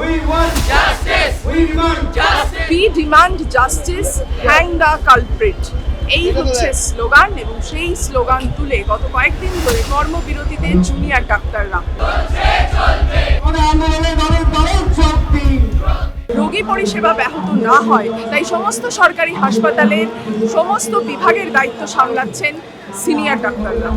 We want justice. We demand justice. We demand justice hang the culprit এই হচ্ছে slogan এবং সেই slogan তুলে গত কয়েকদিন ধরে কর্মবিরতিতে জুনিয়র ডাক্তাররা। রোগী পরিষেবা ব্যাহত না হয় তাই সমস্ত সরকারি হাসপাতালের সমস্ত বিভাগের দায়িত্ব সামলাচ্ছেন সিনিয়র ডাক্তাররা।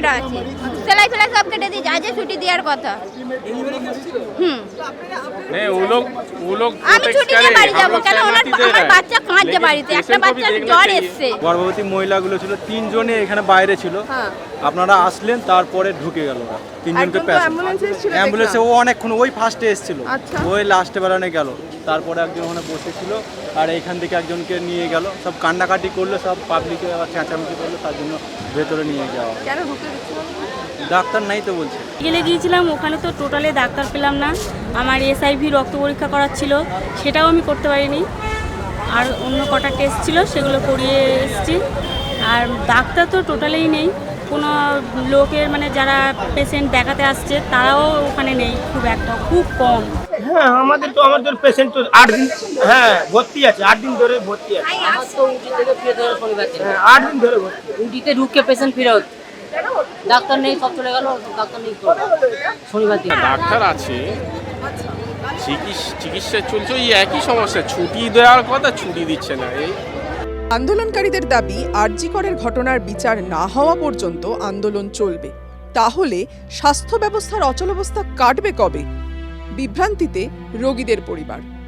কাটা আছে। সেলাই ফেলাই সব কেটে দিয়েছে আজকে ছুটি দেওয়ার কথা। আমি ছুটি বাড়ি যাব কেন ওনার বাচ্চা কাঁদছে বাড়িতে একটা বাচ্চা জ্বর এসছে। গর্ভবতী মহিলাগুলো ছিল তিনজনে এখানে বাইরে ছিল। হ্যাঁ। আপনারা আসলেন তারপরে ঢুকে গেল ওরা। তিনজনকে অ্যাম্বুলেন্সে ও অনেকক্ষণ ওই ফার্স্টে এসেছিল। আচ্ছা। ওই লাস্টে বেলানে গেল। তারপরে একজন ওখানে বসেছিল আর এইখান থেকে একজনকে নিয়ে গেল। সব কান্নাকাটি করল সব পাবলিকে আবার চেঁচামেচি করল তার জন্য ভেতরে নিয়ে যাওয়া? ডাক্তার নাই তো বলছে। গেলে গিয়েছিলাম ওখানে তো টোটালে ডাক্তার পেলাম না। আমার এসআইভি রক্ত পরীক্ষা করার ছিল সেটাও আমি করতে পারিনি। আর অন্য কটা টেস্ট ছিল সেগুলো করিয়ে এসেছি। আর ডাক্তার তো টোটালেই নেই। কোনো লোকের মানে যারা পেশেন্ট দেখাতে আসছে তারাও ওখানে নেই খুব একটা খুব কম। হ্যাঁ আমাদের তো আমাদের পেশেন্ট তো আট দিন হ্যাঁ ভর্তি আছে আট দিন ধরে ভর্তি আছে। আমার তো উটি থেকে ফিরে ধরে শনিবার হ্যাঁ, আট দিন ধরে ভর্তি। উটিতে ঢুকে পেশেন্ট ফেরত। ডাক্তার নেই সব চলে গেল ডাক্তার নেই শনিবার দিন ডাক্তার আছে চিকিৎসা চিকিৎসা চলছে ওই একই সমস্যা ছুটি দেওয়ার কথা ছুটি দিচ্ছে না। এই আন্দোলনকারীদের দাবি আরজিকরের ঘটনার বিচার না হওয়া পর্যন্ত আন্দোলন চলবে। তাহলে স্বাস্থ্য ব্যবস্থার অচলাবস্থা কাটবে কবে? বিভ্রান্তিতে রোগীদের পরিবার।